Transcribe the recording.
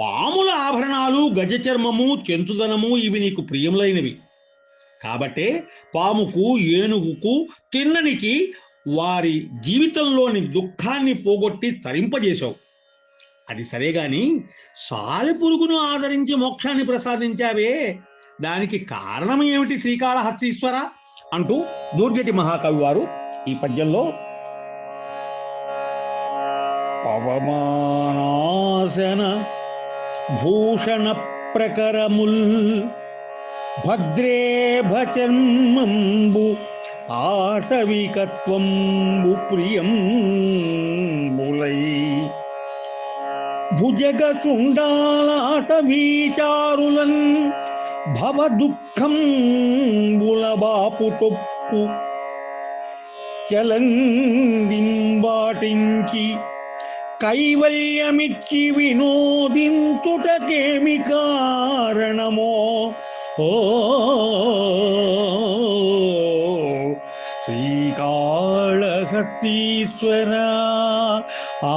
పాముల ఆభరణాలు గజ చర్మము చెంచుదనము ఇవి నీకు ప్రియములైనవి. కాబట్టే పాముకు ఏనుగుకు తిన్ననికి వారి జీవితంలోని దుఃఖాన్ని పోగొట్టి తరింపజేశావు. అది సరే గాని సాలెపురుగును ఆదరించి మోక్షాన్ని ప్రసాదించావే. దానికి కారణం ఏమిటి శ్రీకాళహస్తీశ్వర? అంటూ దూర్జటి మహాకవి వారు ఈ పద్యంలో పవమానాసన భూషణ ప్రకరముల్ భద్రేభచన్మంబు ఆటవికత్వంబు ప్రియం ములై భుజగ చుండాలాటవీచారులన్ భవ బులబాపు తొప్పు చలందింబాటించి ಕೈವಲ್ಯಮಿಚ್ಚಿ ವಿನೋದಿಂತುಟ ಕೇಮಿ ಕಾರಣಮೋ ಓ ಶ್ರೀಕಾಳಹಸ್ತೀಶ್ವರ ಆ